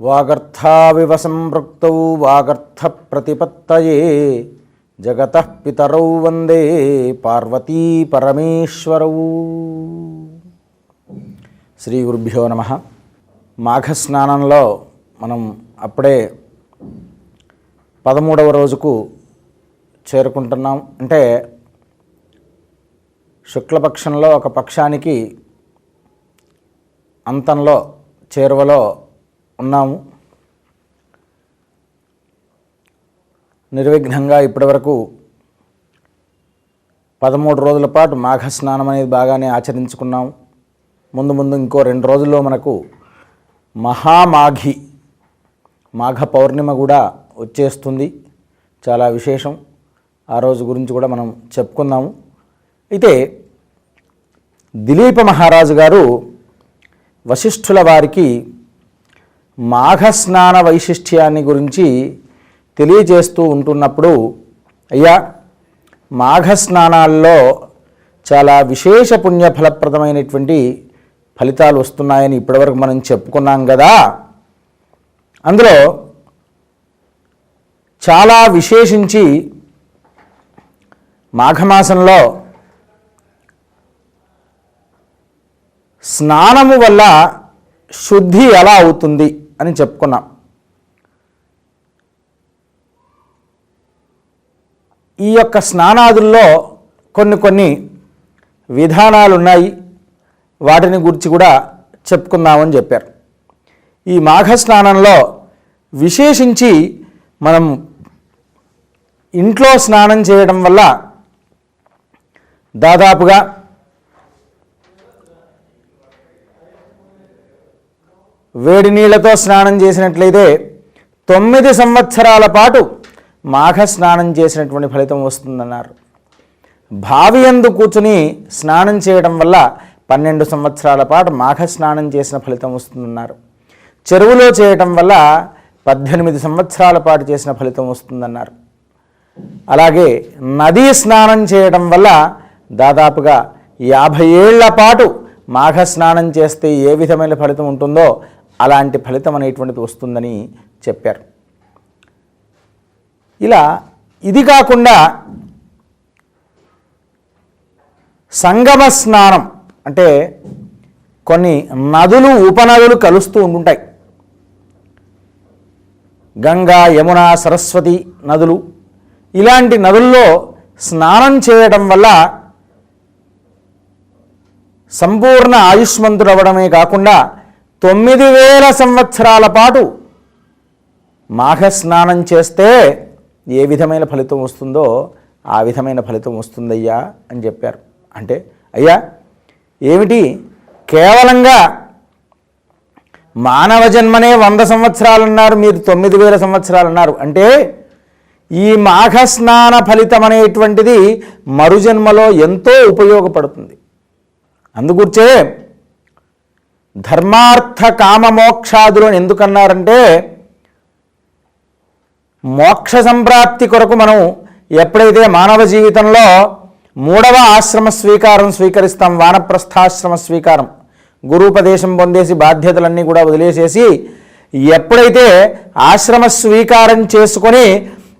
వాగర్థావివ సంపృక్తౌ వాగర్థ ప్రతిపత్తయే జగత పితరౌ వందే పార్వతీ పరమేశ్వరవు శ్రీ గురుభ్యో నమ. మాఘస్నానంలో మనం అప్పుడే పదమూడవ రోజుకు చేరుకుంటున్నాం. అంటే శుక్లపక్షంలో ఒక పక్షానికి అంతంలో చేరువలో ఉన్నాము. నిర్విఘ్నంగా ఇప్పటివరకు పదమూడు రోజుల పాటు మాఘ స్నానం అనేది బాగానే ఆచరించుకున్నాము ముందు ముందు ఇంకో రెండు రోజుల్లో మనకు మహామాఘి మాఘ పౌర్ణిమ కూడా వచ్చేస్తుంది. చాలా విశేషం. ఆ రోజు గురించి కూడా మనం చెప్పుకుందాము. అయితే దిలీప మహారాజు గారు వశిష్ఠుల వారికి మాఘస్నాన వైశిష్ట్యాన్ని గురించి తెలియజేస్తూ ఉంటున్నప్పుడు అయ్యా మాఘస్నానాల్లో చాలా విశేష పుణ్య ఫలప్రదమైనటువంటి ఫలితాలు వస్తున్నాయని ఇప్పటివరకు మనం చెప్పుకున్నాం కదా. అందులో చాలా విశేషించి మాఘమాసంలో స్నానము వల్ల శుద్ధి ఎలా అవుతుంది? అని చెప్పుకున్నాం. ఈ యొక్క స్నానాదుల్లో కొన్ని కొన్ని విధానాలు ఉన్నాయి వాటిని గురించి కూడా చెప్పుకుందామని చెప్పారు. ఈ మాఘ స్నానంలో విశేషించి మనం ఇంట్లో స్నానం చేయడం వల్ల దాదాపుగా వేడి నీళ్ళతో స్నానం చేసినట్లయితే తొమ్మిది సంవత్సరాల పాటు మాఘ స్నానం చేసినటువంటి ఫలితం వస్తుందన్నారు. బావి యందు కూర్చుని స్నానం చేయడం వల్ల పన్నెండు సంవత్సరాల పాటు మాఘ స్నానం చేసిన ఫలితం వస్తుందన్నారు. చెరువులో చేయటం వల్ల పద్దెనిమిది సంవత్సరాల పాటు చేసిన ఫలితం వస్తుందన్నారు. అలాగే నదీ స్నానం చేయడం వల్ల దాదాపుగా యాభై ఏళ్ళ పాటు మాఘ స్నానం చేస్తే ఏ విధమైన ఫలితం ఉంటుందో అలాంటి ఫలితం అనేటువంటిది వస్తుందని చెప్పారు. ఇలా ఇది కాకుండా సంగమ స్నానం అంటే కొన్ని నదులు ఉపనదులు కలుస్తూ ఉంటుంటాయి గంగా యమున సరస్వతి నదులు ఇలాంటి నదుల్లో స్నానం చేయడం వల్ల సంపూర్ణ ఆయుష్మంతుడవడమే కాకుండా తొమ్మిది వేల సంవత్సరాల పాటు మాఘ స్నానం చేస్తే ఏ విధమైన ఫలితం వస్తుందో ఆ విధమైన ఫలితం వస్తుందయ్యా అని చెప్పారు. అంటే అయ్యా ఏమిటి? కేవలంగా మానవ జన్మనే వంద సంవత్సరాలు అన్నారు మీరు తొమ్మిది వేల సంవత్సరాలు అన్నారు. అంటే ఈ మాఘ స్నాన ఫలితం అనేటువంటిది మరుజన్మలో ఎంతో ఉపయోగపడుతుంది. అందుకూర్చే ధర్మార్థ కామ మోక్షాదులను ఎందుకన్నారంటే మోక్ష సంప్రాప్తి కొరకు మనం ఎప్పుడైతే మానవ జీవితంలో మూడవ ఆశ్రమ స్వీకారం స్వీకరిస్తాం వానప్రస్థాశ్రమ స్వీకారం గురూపదేశం పొందేసి బాధ్యతలన్నీ కూడా వదిలేసేసి ఎప్పుడైతే ఆశ్రమ స్వీకారం చేసుకొని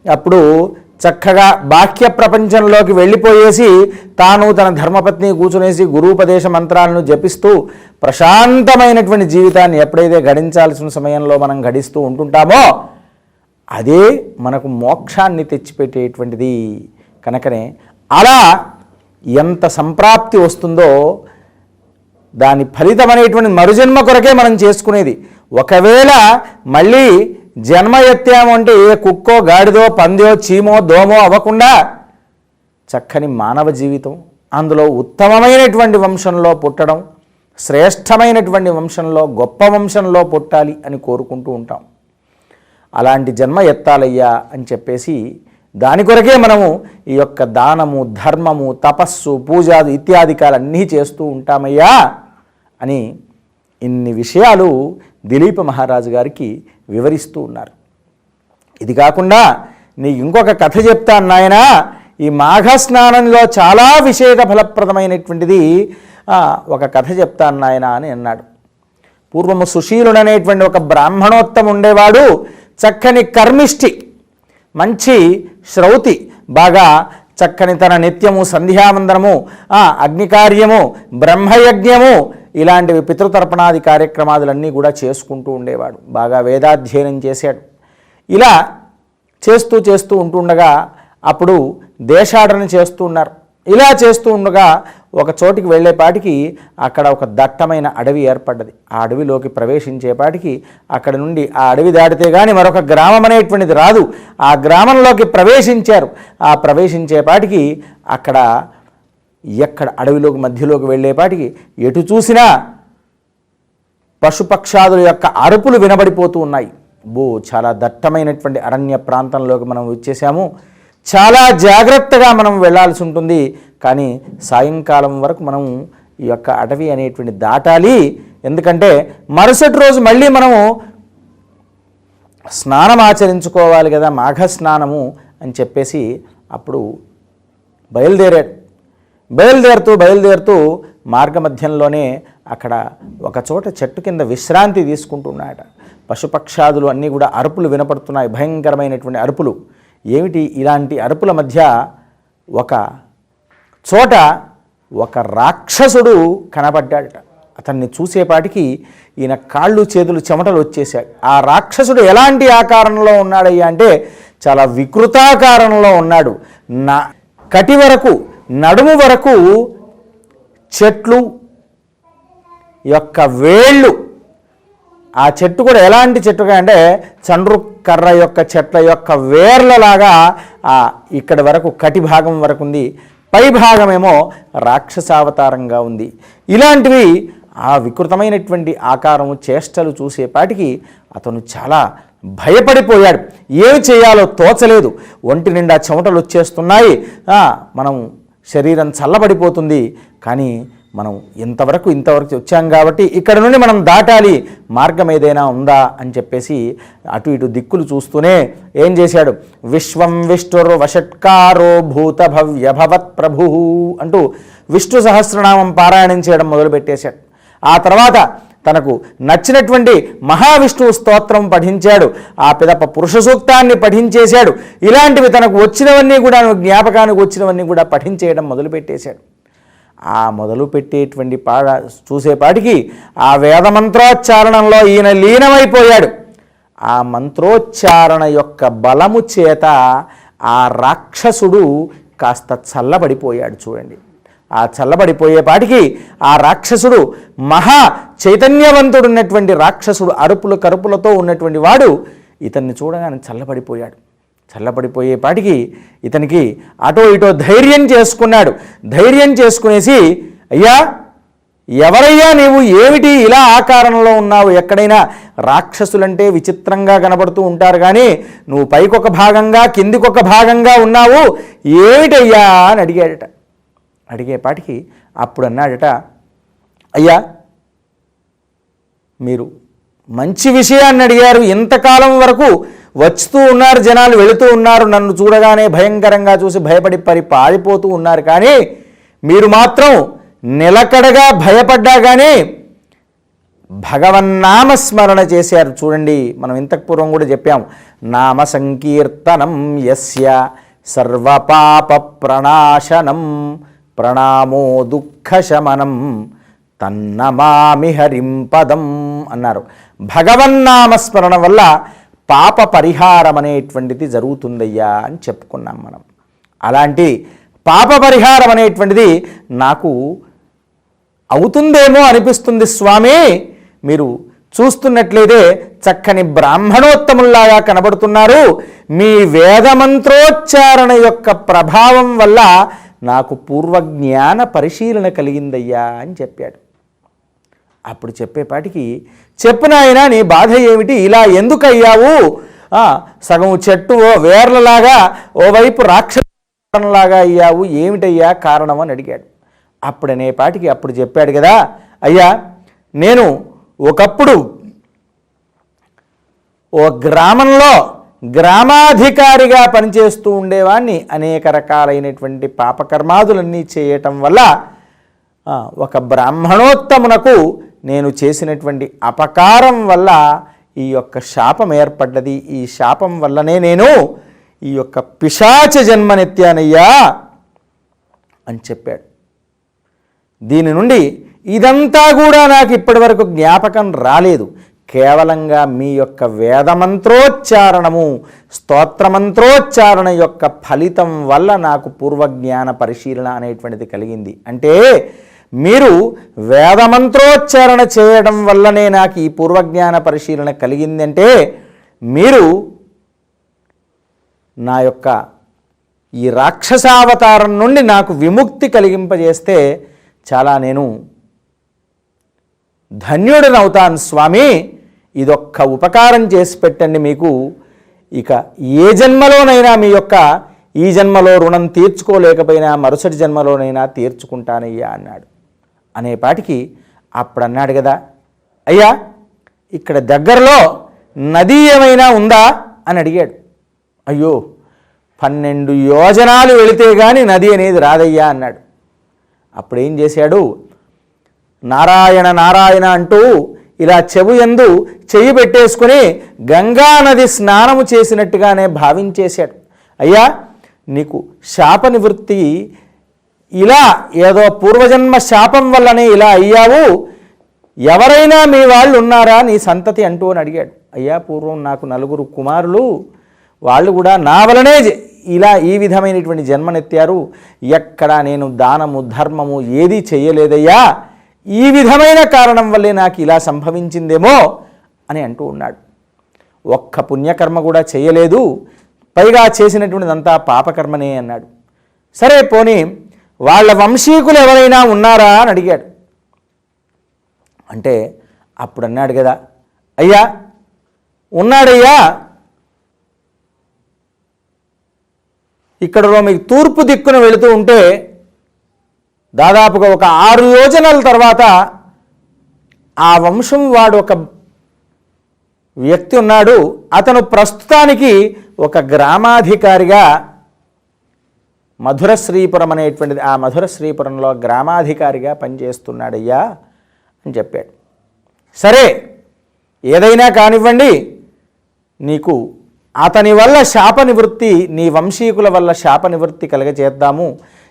అప్పుడు చక్కగా బాహ్య ప్రపంచంలోకి వెళ్ళిపోయేసి తాను తన ధర్మపత్ని కూర్చునేసి గురూపదేశ మంత్రాలను జపిస్తూ ప్రశాంతమైనటువంటి జీవితాన్ని ఎప్పుడైతే గడించాల్సిన సమయంలో మనం గడిస్తూ ఉంటుంటామో అదే మనకు మోక్షాన్ని తెచ్చిపెట్టేటువంటిది. కనుకనే అలా ఎంత సంప్రాప్తి వస్తుందో దాని ఫలితం అనేటువంటి మరుజన్మ కొరకే మనం చేసుకునేది. ఒకవేళ మళ్ళీ జన్మ ఎత్తాము అంటే ఏ కుక్కో గాడిదో పందో చీమో దోమో అవ్వకుండా చక్కని మానవ జీవితం. అందులో ఉత్తమమైనటువంటి వంశంలో పుట్టడం శ్రేష్టమైనటువంటి వంశంలో గొప్ప వంశంలో పుట్టాలి అని కోరుకుంటూ ఉంటాం. అలాంటి జన్మ ఎత్తాలయ్యా అని చెప్పేసి దాని కొరకే మనము ఈ యొక్క దానము ధర్మము తపస్సు పూజాది ఇత్యాదికాలన్నీ చేస్తూ ఉంటామయ్యా అని ఇన్ని విషయాలు దిలీప మహారాజు గారికి వివరిస్తూ ఉన్నారు. ఇది కాకుండా నీకు ఇంకొక కథ చెప్తాను నాయనా. ఈ మాఘ స్నానంలో చాలా విశేష ఫలప్రదమైనటువంటిది ఒక కథ చెప్తాను నాయన అని అన్నాడు. పూర్వము సుశీలుడనేటువంటి ఒక బ్రాహ్మణోత్తం ఉండేవాడు చక్కని కర్మిష్టి మంచి శ్రౌతి బాగా చక్కని తన నిత్యము సంధ్యావందనము అగ్నికార్యము బ్రహ్మయజ్ఞము ఇలాంటివి పితృతర్పణాది కార్యక్రమాదులన్నీ కూడా చేసుకుంటూ ఉండేవాడు. బాగా వేదాధ్యయనం చేశాడు. ఇలా చేస్తూ చేస్తూ ఉంటుండగా అప్పుడు దేశాటన చేస్తూ ఉన్నారు. ఇలా చేస్తూ ఉండగా ఒక చోటికి వెళ్ళేపాటికి అక్కడ ఒక దట్టమైన అడవి ఏర్పడ్డది. ఆ అడవిలోకి ప్రవేశించేపాటికి అక్కడ నుండి ఆ అడవి దాటితే కానీ మరొక గ్రామం అనేటువంటిది రాదు. ఆ గ్రామంలోకి ప్రవేశించారు. ఆ ప్రవేశించేపాటికి అక్కడ ఎక్కడ అడవిలోకి మధ్యలోకి వెళ్ళేపాటికి ఎటు చూసినా పశుపక్షాదుల యొక్క అరుపులు వినబడిపోతూ ఉన్నాయి. బో చాలా దట్టమైనటువంటి అరణ్య ప్రాంతంలోకి మనం వచ్చేసాము. చాలా జాగ్రత్తగా మనం వెళ్ళాల్సి ఉంటుంది. కానీ సాయంకాలం వరకు మనం ఈ యొక్క అటవీ అనేటువంటి దాటాలి. ఎందుకంటే మరుసటి రోజు మళ్ళీ మనము స్నానం ఆచరించుకోవాలి కదా మాఘ స్నానము అని చెప్పేసి అప్పుడు బయలుదేరాడు బయలుదేరుతూ బయలుదేరుతూ మార్గమధ్యంలోనే అక్కడ ఒక చోట చెట్టు కింద విశ్రాంతి తీసుకుంటున్నాయట పశుపక్షాదులు అన్నీ కూడా అరుపులు వినపడుతున్నాయి. భయంకరమైనటువంటి అరుపులు. ఏమిటి ఇలాంటి అరుపుల మధ్య ఒక చోట ఒక రాక్షసుడు కనబడ్డాడట. అతన్ని చూసేపాటికి ఈయన కాళ్ళు చేతులు చెమటలు వచ్చేసాయి ఆ రాక్షసుడు ఎలాంటి ఆకారంలో ఉన్నాడయ్యా అంటే చాలా వికృతాకారంలో ఉన్నాడు. నా కటి వరకు నడుము వరకు చెట్లు యొక్క వేళ్ళు. ఆ చెట్టు కూడా ఎలాంటి చెట్టుగా అంటే చండ్రు కర్ర యొక్క చెట్ల యొక్క వేర్లలాగా ఆ ఇక్కడి వరకు కటి భాగం వరకు ఉంది. పై భాగమేమో రాక్షసావతారంగా ఉంది. ఇలాంటివి ఆ వికృతమైనటువంటి ఆకారము చేష్టలు చూసేపాటికి అతను చాలా భయపడిపోయాడు. ఏమి చేయాలో తోచలేదు. ఒంటి నిండా చెమటలు వచ్చేస్తున్నాయి. మనం శరీరం చల్లబడిపోతుంది. కానీ మనం ఇంతవరకు ఇంతవరకు వచ్చాం కాబట్టి ఇక్కడ నుండి మనం దాటాలి. మార్గం ఏదైనా ఉందా అని చెప్పేసి అటు ఇటు దిక్కులు చూస్తూనే ఏం చేశాడు? విశ్వం విష్ణుర్ వషట్కారో భూత భవ్య భవత్ ప్రభు అంటూ విష్ణు సహస్రనామం పారాయణం చేయడం మొదలుపెట్టేశాడు. ఆ తర్వాత తనకు నచ్చినటువంటి మహావిష్ణువు స్తోత్రం పఠించాడు. ఆ పిదప పురుష సూక్తాన్ని పఠించేశాడు. ఇలాంటివి తనకు వచ్చినవన్నీ కూడా జ్ఞాపకానికి వచ్చినవన్నీ కూడా పఠించేయడం మొదలుపెట్టేశాడు. ఆ మొదలు పెట్టేటువంటి పాడ చూసేపాటికి ఆ వేదమంత్రోచ్చారణంలో ఈయన లీనమైపోయాడు. ఆ మంత్రోచ్చారణ యొక్క బలము చేత ఆ రాక్షసుడు కాస్త చల్లబడిపోయాడు చూడండి. ఆ చల్లబడిపోయేపాటికి ఆ రాక్షసుడు మహా చైతన్యవంతుడున్నటువంటి రాక్షసుడు అరుపులు కరుపులతో ఉన్నటువంటి వాడు ఇతన్ని చూడగానే చల్లబడిపోయాడు. చల్లబడిపోయేపాటికి ఇతనికి అటో ఇటో ధైర్యం చేసుకున్నాడు. ధైర్యం చేసుకునేసి అయ్యా ఎవరయ్యా నీవు? ఏమిటి ఇలా ఆకారంలో ఉన్నావు? ఎక్కడైనా రాక్షసులంటే విచిత్రంగా కనబడుతూ ఉంటారు కానీ నువ్వు పైకొక భాగంగా కిందికొక భాగంగా ఉన్నావు. ఏమిటయ్యా? అని అడిగాడట. అడిగేపాటికి అప్పుడు అన్నాడట అయ్యా మీరు మంచి విషయాన్ని అడిగారు. ఇంతకాలం వరకు వచ్చుతూ ఉన్నారు జనాలు వెళుతూ ఉన్నారు. నన్ను చూడగానే భయంకరంగా చూసి భయపడి పరి పారిపోతూ ఉన్నారు. కానీ మీరు మాత్రం నిలకడగా భయపడ్డా కానీ భగవన్నామస్మరణ చేశారు. చూడండి మనం ఇంతకు పూర్వం కూడా చెప్పాం నామ సంకీర్తనం యస్య సర్వపాప ప్రణాశనం ప్రణామో దుఃఖశమనం తన్నమామి హరింపదం అన్నారు. భగవన్నామస్మరణ వల్ల పాప పరిహారం అనేటువంటిది జరుగుతుందయ్యా అని చెప్పుకున్నాం మనం. అలాంటి పాప పరిహారం అనేటువంటిది నాకు అవుతుందేమో అనిపిస్తుంది స్వామి. మీరు చూస్తున్నట్లయితే చక్కని బ్రాహ్మణోత్తముల్లాగా కనబడుతున్నారు. మీ వేదమంత్రోచ్చారణ యొక్క ప్రభావం వల్ల నాకు పూర్వజ్ఞాన పరిశీలన కలిగిందయ్యా అని చెప్పాడు. అప్పుడు చెప్పేపాటికి చెప్పినాయనా నీ బాధ ఏమిటి? ఇలా ఎందుకయ్యావు? సగం చెట్టు ఓ వేర్లలాగా ఓవైపు రాక్షసలాగా అయ్యావు. ఏమిటయ్యా కారణం అని అడిగాడు. అప్పుడు అనేపాటికి అప్పుడు చెప్పాడు కదా అయ్యా నేను ఒకప్పుడు ఓ గ్రామంలో గ్రామాధికారిగా పనిచేస్తూ ఉండేవాడిని అనేక రకాలైనటువంటి పాపకర్మాదులన్నీ చేయటం వల్ల ఒక బ్రాహ్మణోత్తమునకు నేను చేసినటువంటి అపకారం వల్ల ఈ యొక్క శాపం ఏర్పడ్డది. ఈ శాపం వల్లనే నేను ఈ యొక్క పిశాచ జన్మనెత్తానయ్యా అని చెప్పాడు. దీని నుండి ఇదంతా కూడా నాకు ఇప్పటివరకు జ్ఞాపకం రాలేదు. కేవలంగా మీ యొక్క వేదమంత్రోచ్చారణము స్తోత్రమంత్రోచ్చారణ యొక్క ఫలితం వల్ల నాకు పూర్వజ్ఞాన పరిశీలన అనేటువంటిది కలిగింది. అంటే మీరు వేదమంత్రోచ్చారణ చేయడం వల్లనే నాకు ఈ పూర్వజ్ఞాన పరిశీలన కలిగిందంటే మీరు నా యొక్క ఈ రాక్షసావతారం నుండి నాకు విముక్తి కలిగింపజేస్తే చాలా నేను ధన్యుడినవుతాను స్వామి. ఇదొక్క ఉపకారం చేసి పెట్టండి మీకు. ఇక ఏ జన్మలోనైనా మీ యొక్క ఈ జన్మలో రుణం తీర్చుకోలేకపోయినా మరుసటి జన్మలోనైనా తీర్చుకుంటానయ్యా అన్నాడు. అనేపాటికి అప్పుడు అన్నాడు కదా అయ్యా ఇక్కడ దగ్గరలో నది ఏమైనా ఉందా? అని అడిగాడు. అయ్యో పన్నెండు యోజనాలు వెళితే కానీ నది అనేది రాదయ్యా అన్నాడు. అప్పుడేం చేశాడు? నారాయణ నారాయణ అంటూ ఇలా చెవు ఎందు చెయ్యి పెట్టేసుకుని గంగా నది స్నానము చేసినట్టుగానే భావించేశాడు. అయ్యా నీకు శాప నివృత్తి ఇలా ఏదో పూర్వజన్మ శాపం వల్లనే ఇలా అయ్యావు. ఎవరైనా మీ వాళ్ళు ఉన్నారా? నీ సంతతి అంటూ అని అడిగాడు. అయ్యా పూర్వం నాకు నలుగురు కుమారులు వాళ్ళు కూడా నా వలనే ఇలా ఈ విధమైనటువంటి జన్మనెత్తారు. ఎక్కడ నేను దానము ధర్మము ఏదీ చెయ్యలేదయ్యా. ఈ విధమైన కారణం వల్లే నాకు ఇలా సంభవించిందేమో అని అంటూ ఉన్నాడు. ఒక్క పుణ్యకర్మ కూడా చేయలేదు. పైగా చేసినటువంటిదంతా పాపకర్మనే అన్నాడు. సరే పోనీ వాళ్ళ వంశీకులు ఎవరైనా ఉన్నారా అని అడిగాడు. అంటే అప్పుడు అన్నాడు కదా అయ్యా ఉన్నాడయ్యా. ఇక్కడలో మీకు తూర్పు దిక్కున వెళుతూ ఉంటే దాదాపుగా ఒక ఆరు యోజనాల తర్వాత ఆ వంశం వాడు ఒక వ్యక్తి ఉన్నాడు. అతను ప్రస్తుతానికి ఒక గ్రామాధికారిగా మధుర శ్రీపురం అనేటువంటిది ఆ మధుర శ్రీపురంలో గ్రామాధికారిగా పనిచేస్తున్నాడయ్యా అని చెప్పాడు. సరే ఏదైనా కానివ్వండి నీకు అతని వల్ల శాప నివృత్తి నీ వంశీకుల వల్ల శాప నివృత్తి కలగచేద్దాము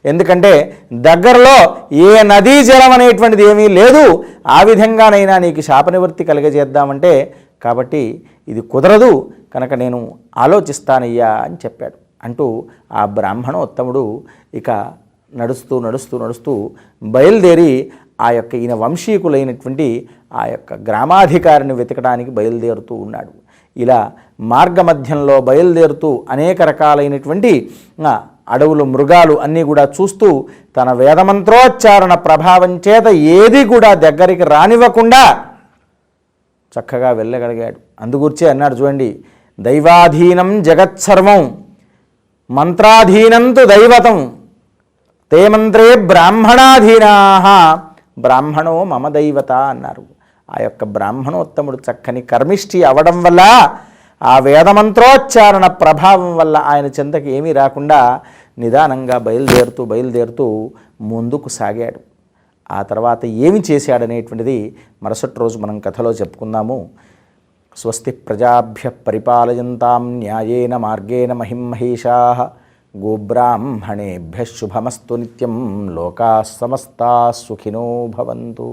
ఎందుకంటే దగ్గరలో ఏ నదీ జలం అనేటువంటిది ఏమీ లేదు. ఆ విధంగానైనా నీకు శాప నివృత్తి కాబట్టి ఇది కుదరదు. కనుక నేను ఆలోచిస్తానయ్యా అని చెప్పాడు. అంటూ ఆ బ్రాహ్మణోత్తముడు ఇక నడుస్తూ నడుస్తూ నడుస్తూ బయలుదేరి ఆ యొక్క ఈయన వంశీకులైనటువంటి ఆ యొక్క గ్రామాధికారిని వెతకడానికి బయలుదేరుతూ ఉన్నాడు. ఇలా మార్గమధ్యంలో బయలుదేరుతూ అనేక రకాలైనటువంటి అడవులు మృగాలు అన్నీ కూడా చూస్తూ తన వేదమంత్రోచ్చారణ ప్రభావం చేత ఏది కూడా దగ్గరికి రానివ్వకుండా చక్కగా వెళ్ళగలిగాడు. అందుగురించి అన్నాడు చూడండి దైవాధీనం జగత్సర్వం మంత్రాధీనంతు దైవతం తే మంత్రే బ్రాహ్మణాధీనా బ్రాహ్మణో మమ దైవత అన్నారు. ఆ యొక్క బ్రాహ్మణోత్తముడు చక్కని కర్మిష్టి అవడం వల్ల ఆ వేదమంత్రోచ్చారణ ప్రభావం వల్ల ఆయన చింతకి ఏమీ రాకుండా నిదానంగా బయలుదేరుతూ బయలుదేరుతూ ముందుకు సాగాడు. ఆ తర్వాత ఏమి చేశాడనేటువంటిది మరుసటి రోజు మనం కథలో చెప్పుకుందాము. స్వస్తి ప్రజాభ్య పరిపాలయంతాం న్యాయేన మార్గేణ మహిమహేషా గోబ్రాహ్మణేభ్య శుభమస్తు నిత్యం లోకా సమస్తా సుఖినో భవంతు.